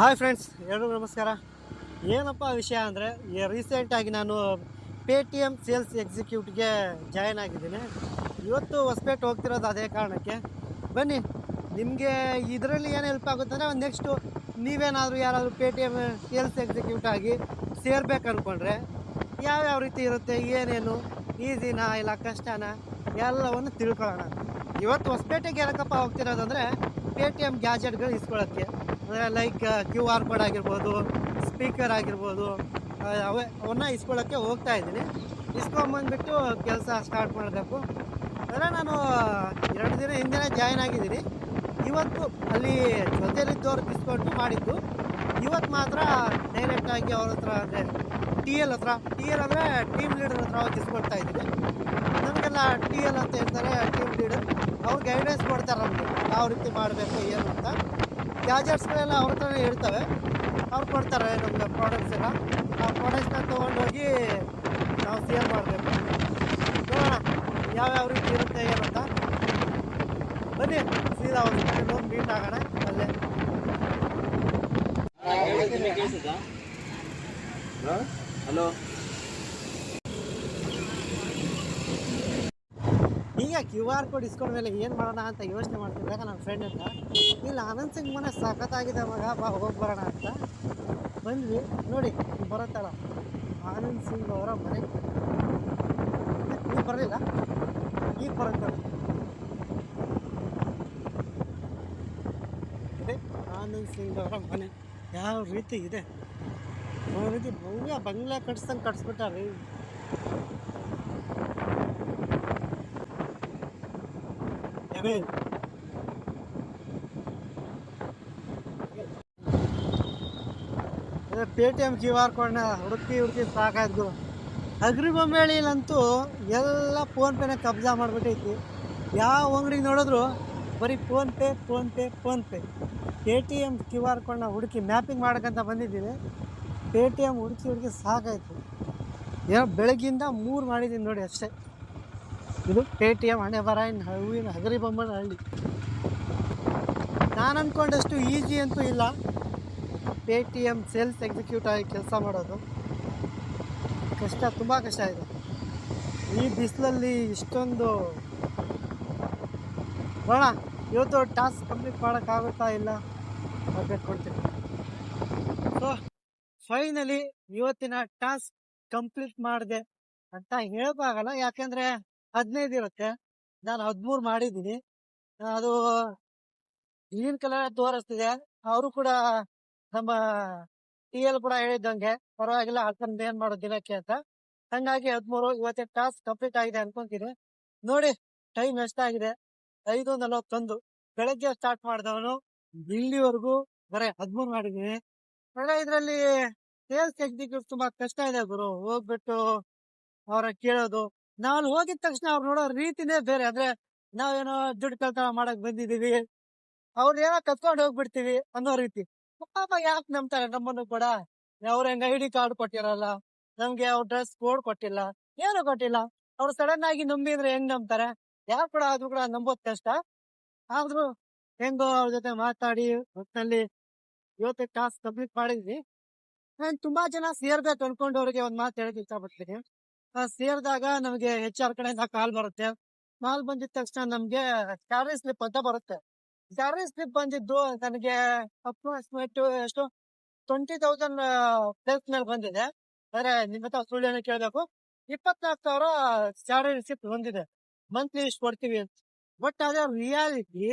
Hi friends ಎಲ್ರಿಗೂ ನಮಸ್ಕಾರ. ಏನಪ್ಪ ವಿಷಯ ಅಂದರೆ ರೀಸೆಂಟಾಗಿ ನಾನು ಪೇ ಟಿ ಎಂ ಸೇಲ್ಸ್ ಎಕ್ಸಿಕ್ಯೂಟಿವ್ಗೆ ಜಾಯ್ನ್ ಆಗಿದ್ದೀನಿ. ಇವತ್ತು ಹೊಸಪೇಟೆ ಹೋಗ್ತಿರೋದು ಅದೇ ಕಾರಣಕ್ಕೆ. ಬನ್ನಿ, ನಿಮಗೆ ಇದರಲ್ಲಿ ಏನು ಹೆಲ್ಪ್ ಆಗುತ್ತೆ ಅಂದರೆ ನೆಕ್ಸ್ಟು ನೀವೇನಾದರೂ ಯಾರಾದರೂ Paytm sales execute ಆಗಿ ಸೇರ್ಬೇಕು ಅಂದ್ಕೊಂಡ್ರೆ ಯಾವ್ಯಾವ ರೀತಿ ಇರುತ್ತೆ, ಏನೇನು ಈಸಿನಾ ಇಲ್ಲ ಕಷ್ಟನಾ, ಎಲ್ಲವನ್ನು ತಿಳ್ಕೊಳ್ಳೋಣ. ಇವತ್ತು ಹೊಸಪೇಟೆಗೆ ಏನಕ್ಕಪ್ಪ ಹೋಗ್ತಿರೋದಂದರೆ ಪೇ ಟಿ ಎಂ ಗ್ಯಾಜೆಟ್ಗಳು ಇಸ್ಕೊಳ್ಳೋಕ್ಕೆ. ಅಂದರೆ ಲೈಕ್ ಕ್ಯೂ ಆರ್ ಕೋಡ್ ಆಗಿರ್ಬೋದು ಸ್ಪೀಕರ್ ಆಗಿರ್ಬೋದು ಅವೇ, ಅವನ್ನ ಇಸ್ಕೊಳ್ಳೋಕ್ಕೆ ಹೋಗ್ತಾ ಇದ್ದೀನಿ. ಇಸ್ಕೊಂಬಂದ್ಬಿಟ್ಟು ಕೆಲಸ ಸ್ಟಾರ್ಟ್ ಮಾಡಬೇಕು. ಅಂದರೆ ನಾನು ಎರಡು ದಿನ ಹಿಂದೆ ಜಾಯ್ನ್ ಆಗಿದ್ದೀನಿ. ಇವತ್ತು ಅಲ್ಲಿ ಜೊತೆಲಿದ್ದವ್ರು ಇಸ್ಕೊಂಡು ಮಾಡಿದ್ದು. ಇವತ್ತು ಮಾತ್ರ ಡೈರೆಕ್ಟಾಗಿ ಅವ್ರ ಹತ್ರ ಅಂದರೆ ಟಿ ಎಲ್ ಹತ್ರ ಟಿ ಎಲ್ ಅಂದರೆ ಟೀಮ್ ಲೀಡರ್ ಹತ್ರ ಇಸ್ಕೊಳ್ತಾ ಇದ್ದೀನಿ ನಮಗೆಲ್ಲ ಟಿ ಎಲ್ ಅಂತ ಹೇಳ್ತಾರೆ ಟೀಮ್ ಲೀಡರ್ ಅವ್ರು ಗೈಡೆನ್ಸ್ ಕೊಡ್ತಾರೆ ನಮಗೆ. ಯಾವ ರೀತಿ ಮಾಡಬೇಕು, ಏನು ಅಂತ. ಗ್ಯಾಜೆಟ್ಸ್ಗಳೆಲ್ಲ ಅವ್ರ ಹತ್ರನೇ ಇರ್ತವೆ. ಅವ್ರು ಕೊಡ್ತಾರೆ ನಮ್ಗೆ ಪ್ರಾಡಕ್ಟ್ಸ್ ಎಲ್ಲ. ಆ ಪ್ರಾಡಕ್ಟ್ಸ್ನ ತೊಗೊಂಡೋಗಿ ನಾವು ಸೇಲ್ ಮಾಡಬೇಕು. ನೋಡೋಣ ಯಾವ್ಯಾವ ರೀತಿ ಇರುತ್ತೆ ಏನು ಅಂತ. ಬನ್ನಿ, ಸೀದಾ ಒಂದು ಹೋಗಿ ಮೀಟ್ ಆಗೋಣ ಅಲ್ಲೇ. ಹಲೋ? ಕ್ಯೂ ಆರ್ ಕೋಡ್ ಇಸ್ಕೊಂಡ ಮೇಲೆ ಏನು ಮಾಡೋಣ ಅಂತ ಯೋಚನೆ ಮಾಡ್ತಿದ್ದಾಗ ನನ್ನ ಫ್ರೆಂಡ್ ಅಂತ ಇಲ್ಲಿ ಆನಂದ್ ಸಿಂಗ್ ಮನೆ ಸಖತ್ತಾಗಿದೆ ಮಗ ಬಾ ಹೋಗಿ ಬರೋಣ ಅಂತ. ಬಂದ್ವಿ. ನೋಡಿ ಬರುತ್ತಲ್ಲ ಆನಂದ್ ಸಿಂಗ್ ಅವರ ಮನೆ. ಬರಲಿಲ್ಲ? ಈಗ ಬರುತ್ತೆ? ಆನಂದ್ ಸಿಂಗ್ ಅವರ ಮನೆ. ಯಾವ ರೀತಿ ಇದೆ? ಯಾವ ರೀತಿ? ಭವ್ಯ ಬಂಗ್ಲೆ ಕಟ್ಸ್ದಂಗೆ ಕಟ್ಸ್ಬಿಟ್ಟಾರೆ. ಎವೆ Paytm Q R ಹುಡುಕಿ ಹುಡುಕಿ ಸಾಕಾಯ್ತು. ಅಗ್ರಿಬೊಂಬೇಳಿಲಂತೂ ಎಲ್ಲ ಫೋನ್ಪೇನ ಕಬ್ಜಾ ಮಾಡಿಬಿಟ್ಟೈತಿ. ಯಾವ ಅಂಗಡಿಗೆ ನೋಡಿದ್ರು ಬರೀ PhonePe PhonePe PhonePe Paytm Q R ಕೋಡ್ನ ಹುಡುಕಿ ಮ್ಯಾಪಿಂಗ್ ಮಾಡೋಕ್ಕಂತ ಬಂದಿದ್ದೀವಿ. ಪೇ ಟಿ ಎಂ ಹುಡುಕಿ ಹುಡುಕಿ ಸಾಕಾಯ್ತು. ಏನೋ ಬೆಳಗ್ಗಿಂದ ಮೂರು ಮಾಡಿದ್ದೀನಿ ನೋಡಿ ಅಷ್ಟೇ. ಇದು ಪೇ ಟಿ ಎಂ ಹಣೆ ಬರಾಯಿನ ಹೂವಿನ ಹಗರಿ ಬೊಮ್ಮನ ಹಳ್ಳಿ. ನಾನು ಅಂದ್ಕೊಂಡಷ್ಟು ಈಸಿ ಅಂತೂ ಇಲ್ಲ. Paytm sales execute ಆಗಿ ಕೆಲಸ ಮಾಡೋದು. ಕಷ್ಟ, ತುಂಬ ಕಷ್ಟ ಇದೆ. ಈ ಬಿಸಿಲಲ್ಲಿ ಇಷ್ಟೊಂದು ನೋಡೋಣ, ಇವತ್ತು ಟಾಸ್ಕ್ ಕಂಪ್ಲೀಟ್ ಮಾಡೋಕ್ಕಾಗುತ್ತಾ ಇಲ್ಲ? ಅಪ್ಡೇಟ್ ಕೊಡ್ತೀನಿ. ಸೊ ಫೈನಲಿ ಇವತ್ತಿನ ಟಾಸ್ಕ್ ಕಂಪ್ಲೀಟ್ ಮಾಡಿದೆ ಅಂತ ಹೇಳೋಕ್ಕಾಗಲ್ಲ ಯಾಕೆಂದರೆ ಹದಿನೈದು ಇರುತ್ತೆ. ನಾನು ಹದಿಮೂರು ಮಾಡಿದ್ದೀನಿ. ಅದು ಗ್ರೀನ್ ಕಲರ್ ತೋರಿಸ್ತಿದೆ. ಅವರು ಕೂಡ ನಮ್ಮ ಟಿ ಎಲ್ ಕೂಡ ಹೇಳಿದ್ದಂಗೆ, ಪರವಾಗಿಲ್ಲ ಹಾಕೊಂಡು ಏನ್ ಮಾಡೋದು ದಿನಕ್ಕೆ ಅಂತ. ಹಂಗಾಗಿ ಹದಿಮೂರು ಇವತ್ತಿನ ಟಾಸ್ಕ್ ಕಂಪ್ಲೀಟ್ ಆಗಿದೆ ಅನ್ಕೊಂತೀನಿ. ನೋಡಿ, ಟೈಮ್ ಎಷ್ಟಾಗಿದೆ? ಐದು ನಲವತ್ತೊಂದು. ಬೆಳಗ್ಗೆ ಸ್ಟಾರ್ಟ್ ಮಾಡಿದವನು ಇಲ್ಲಿವರೆಗೂ ಬರೀ ಹದಿಮೂರು ಮಾಡಿದೀನಿ. ಒಳ್ಳೆ ಇದರಲ್ಲಿ ಸೇಲ್ಸ್ ಎಕ್ಸಿಕ್ಯೂಟ್ ತುಂಬಾ ಕಷ್ಟ ಇದೆ ಗುರು. ಹೋಗ್ಬಿಟ್ಟು ಅವರ ಕೇಳೋದು ನಾವು ಹೋಗಿದ ತಕ್ಷಣ ಅವ್ರು ನೋಡೋ ರೀತಿನೇ ಬೇರೆ. ಅಂದ್ರೆ ನಾವೇನೋ ದುಡ್ಡು ಕಳ್ತನ ಮಾಡಕ್ ಬಂದಿದೀವಿ ಅವ್ರ ಏನೋ ಕತ್ಕೊಂಡು ಹೋಗ್ಬಿಡ್ತೀವಿ ಅನ್ನೋ ರೀತಿ. ಪಾಪ ಯಾಕೆ ನಂಬ್ತಾರೆ ನಮ್ಮನ್ನು ಕೂಡ? ಅವ್ರ ಹೆಂಗ ಐ ಡಿ ಕಾರ್ಡ್ ಕೊಟ್ಟಿರಲ್ಲ? ನಮ್ಗೆ ಅವ್ರ ಡ್ರೆಸ್ ಕೋಡ್ ಕೊಟ್ಟಿಲ್ಲ. ಏನು ಕೊಟ್ಟಿಲ್ಲ? ಅವ್ರು ಸಡನ್ ಆಗಿ ನಂಬಿದ್ರೆ ಹೆಂಗ್ ನಂಬ್ತಾರೆ? ಯಾರು ಕೂಡ ಅದು ಕೂಡ ನಂಬೋದ್ ಕಷ್ಟ. ಆದ್ರೂ ಹೆಂಗೋ ಅವ್ರ ಜೊತೆ ಮಾತಾಡಿ ಒಟ್ನಲ್ಲಿ ಇವತ್ತು ಟಾಸ್ಕ್ ಕಂಪ್ಲೀಟ್ ಮಾಡಿದ್ವಿ. ನಾನು ತುಂಬಾ ಜನ ಸೇರ್ಬೇಕು ಅನ್ಕೊಂಡವ್ರಿಗೆ ಒಂದ್ ಮಾತು ಹೇಳಕ್ ಇಷ್ಟಪಡ್ತೀನಿ. ಸೇರಿದಾಗ ನಮಗೆ ಎಚ್ ಆರ್ ಕಡೆಯಿಂದ ಕಾಲ್ ಬರುತ್ತೆ. ಕಾಲ್ ಬಂದಿದ ತಕ್ಷಣ ನಮ್ಗೆ ಸ್ಯಾಲರಿ ಸ್ಲಿಪ್ ಅಂತ ಬರುತ್ತೆ. ಸ್ಯಾಲರಿ ಸ್ಲಿಪ್ ಬಂದಿದ್ದು ನನಗೆ ಅಪ್ರಾಕ್ಸಿಮೇಟ್ ಎಷ್ಟು? ಟ್ವೆಂಟಿ ತೌಸಂಡ್ ಪ್ಲೇಸ್ ಮೇಲೆ ಬಂದಿದೆ. ಅಂದ್ರೆ ನಿಮ್ಮ ಹತ್ರ ಸುಳ್ಳು ಕೇಳಬೇಕು. ಇಪ್ಪತ್ನಾಲ್ಕು ಸಾವಿರ ಸ್ಯಾಲರಿ ಸ್ಲಿಪ್ ಬಂದಿದೆ. ಮಂತ್ಲಿ ಇಷ್ಟು ಕೊಡ್ತೀವಿ ಅಂತ. ಬಟ್ ಅದೇ ರಿಯಾಲಿಟಿ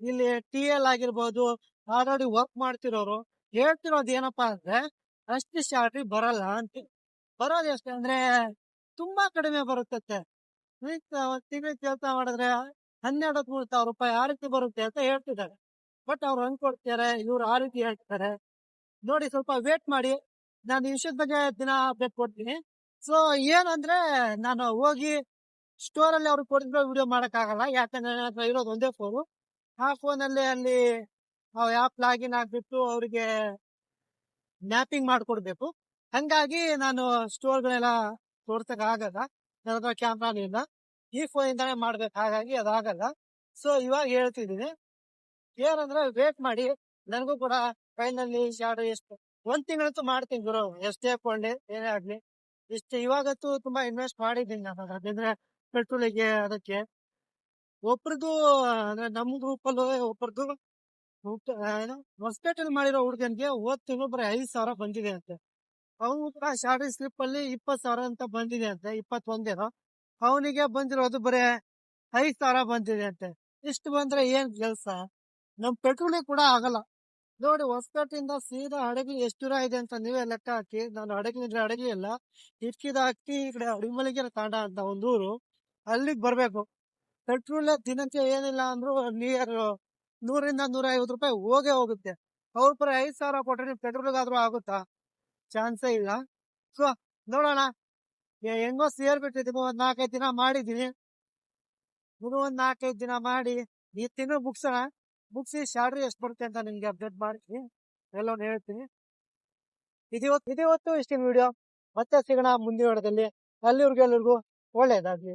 ಇಲ್ಲಿ ಟಿ ಎಲ್ ಆಗಿರ್ಬೋದು ಆಲ್ರೆಡಿ ವರ್ಕ್ ಮಾಡ್ತಿರೋರು ಹೇಳ್ತಿರೋದು ಏನಪ್ಪಾ ಅಂದ್ರೆ, ಅಷ್ಟು ಸ್ಯಾಲ್ರಿ ಬರಲ್ಲ ಅಂತ. ಬರೋದು ಎಷ್ಟು ಅಂದ್ರೆ ತುಂಬಾ ಕಡಿಮೆ ಬರುತ್ತಂತೆ. ತಿಂಗಳ ಕೆಲಸ ಮಾಡಿದ್ರೆ ಹನ್ನೆರಡು ಹದಿಮೂರು ಸಾವಿರ ರೂಪಾಯಿ ಆ ರೀತಿ ಬರುತ್ತೆ ಅಂತ ಹೇಳ್ತಿದ್ದಾರೆ. ಬಟ್ ಅವ್ರು ಹಂಗ್ ಕೊಡ್ತಾರೆ, ಇವ್ರು ಆ ರೀತಿ ಹೇಳ್ತಾರೆ. ನೋಡಿ ಸ್ವಲ್ಪ ವೇಟ್ ಮಾಡಿ. ನಾನು ಈ ವಿಷಯದ ಬಗ್ಗೆ ದಿನ ಅಪ್ಡೇಟ್ ಕೊಡ್ತೀನಿ. ಸೊ ಏನಂದ್ರೆ ನಾನು ಹೋಗಿ ಸ್ಟೋರ್ ಅಲ್ಲಿ ಅವ್ರಿಗೆ ಕೊಡಿದ್ರೆ ವಿಡಿಯೋ ಮಾಡಕ್ ಆಗಲ್ಲ ಯಾಕಂದ್ರೆ ಇರೋದು ಒಂದೇ ಫೋನು ಆ ಫೋನಲ್ಲಿ ಅಲ್ಲಿ ಆ್ಯಪ್ ಲಾಗಿನ್ ಆಗ್ಬಿಟ್ಟು ಅವರಿಗೆ ಮ್ಯಾಪಿಂಗ್ ಮಾಡ್ಕೊಡ್ಬೇಕು. ಹಂಗಾಗಿ ನಾನು ಸ್ಟೋರ್ಗಳೆಲ್ಲ ತೋರ್ಸಕ್ ಆಗಲ್ಲ. ನನ್ನ ಹತ್ರ ಕ್ಯಾಮ್ರಾನು ಇಲ್ಲ ಈ ಫೋನ್ ಇಂದಾನೆ ಮಾಡ್ಬೇಕು. ಹಾಗಾಗಿ ಅದಾಗಲ್ಲ ಸೊ ಇವಾಗ ಹೇಳ್ತಿದ್ದೀನಿ. ಏನಂದ್ರೆ ವೇಟ್ ಮಾಡಿ. ನನಗೂ ಕೂಡ ಫೈನಲಿ ಶಾರ್ಟ್ ಎಷ್ಟು, ಒಂದ್ ತಿಂಗಳಂತೂ ಮಾಡ್ತೀನಿ ಗುರು. ಎಷ್ಟೇ ಕೊಂಡೆ ಏನೇ ಆಗ್ಲಿ. ಇಷ್ಟು ಇವಾಗಂತೂ ತುಂಬಾ ಇನ್ವೆಸ್ಟ್ ಮಾಡಿದ್ದೀನಿ ನಾನು. ಅದಂದ್ರೆ ಪೆಟ್ರೋಲಿಗೆ ಅದಕ್ಕೆ. ಒಬ್ರದ್ದು, ಅಂದ್ರೆ ನಮ್ ಗ್ರೂಪ್ ಅಲ್ಲೂ ಒಬ್ರದ್ದು ಏನು ಹೊಸಪೇಟೆಲ್ ಮಾಡಿರೋ ಹುಡುಗನ್ಗೆ ಹೋದ್ ತಿಂಗಳು ಬರೀ ಐದ್ ಸಾವಿರ ಬಂದಿದೆ ಅಂತೆ. ಅವನು ಕೂಡ ಶಾರ್ಟ್ ಸ್ಲಿಪ್ ಅಲ್ಲಿ ಇಪ್ಪತ್ ಸಾವಿರ ಅಂತ ಬಂದಿದೆ ಅಂತೆ ಇಪ್ಪತ್ತೊಂದೇನೋ. ಅವನಿಗೆ ಬಂದಿರೋದು ಬರೀ ಐದ್ ಸಾವಿರ ಬಂದಿದೆ ಅಂತೆ ಇಷ್ಟು ಬಂದ್ರೆ ಏನ್ ಕೆಲ್ಸ? ನಮ್ ಪೆಟ್ರೋಲಿಗೆ ಕೂಡ ಆಗಲ್ಲ. ನೋಡಿ ಹೊಸಕಟ್ಟಿಂದ ಸೀದಾ ಹಡಗಲಿ ಎಷ್ಟು ದೂರ ಇದೆ ಅಂತ ನೀವೇ ಲೆಕ್ಕ ಹಾಕಿ. ನಾನು ಹಡಗಲಿ ಇಲ್ಲ. ಇಟ್ಕಿದ ಹಾಕಿ ಈ ಕಡೆ ಅಡಿಮಲಿಗೆರೆ ತಾಂಡ ಅಂತ ಒಂದು ಊರು. ಅಲ್ಲಿಗೆ ಬರ್ಬೇಕು. ಪೆಟ್ರೋಲ್ ದಿನಕ್ಕೆ ಏನಿಲ್ಲ ಅಂದ್ರು ನಿಯರ್ ನೂರಿಂದ ನೂರ ಐವತ್ತು ರೂಪಾಯಿ ಹೋಗೇ ಹೋಗುತ್ತೆ. ಅವ್ರ ಪರ ಐದ್ ಸಾವಿರ ಕೊಟ್ರೆ ನೀವು ಪೆಟ್ರೋಲ್ಗಾದ್ರೂ ಆಗುತ್ತಾ? ಚಾನ್ಸೇ ಇಲ್ಲ. ಸೊ, ನೋಡೋಣ. ಹೆಂಗೋ ಸೇರ್ಬಿಟ್ಟಿದೀನಿ ಒಂದ್ ನಾಲ್ಕೈದು ದಿನ ಮಾಡಿದೀನಿ. ಇದು ಒಂದ್ ನಾಲ್ಕೈದು ದಿನ ಮಾಡಿ ಈ ತಿಂಗಳು ಮುಗಿಸೋಣ. ಮುಗಿಸಿ ಸ್ಯಾಲ್ರಿ ಎಷ್ಟು ಬರುತ್ತೆ ಅಂತ ನಿಮ್ಗೆ ಅಪ್ಡೇಟ್ ಮಾಡ್ತೀನಿ. ಎಲ್ಲವನ್ನು ಹೇಳ್ತೀನಿ. ಇದಿವತ್ತು ಇದಿವತ್ತು ಇಷ್ಟಿನ ವಿಡಿಯೋ ಮತ್ತೆ ಸಿಗೋಣ ಮುಂದಿನ ವಾರದಲ್ಲಿ. ಅಲ್ಲಿವ್ರಿಗೆ ಎಲ್ಲರಿಗೂ ಒಳ್ಳೇದಾಗ್ಲಿ.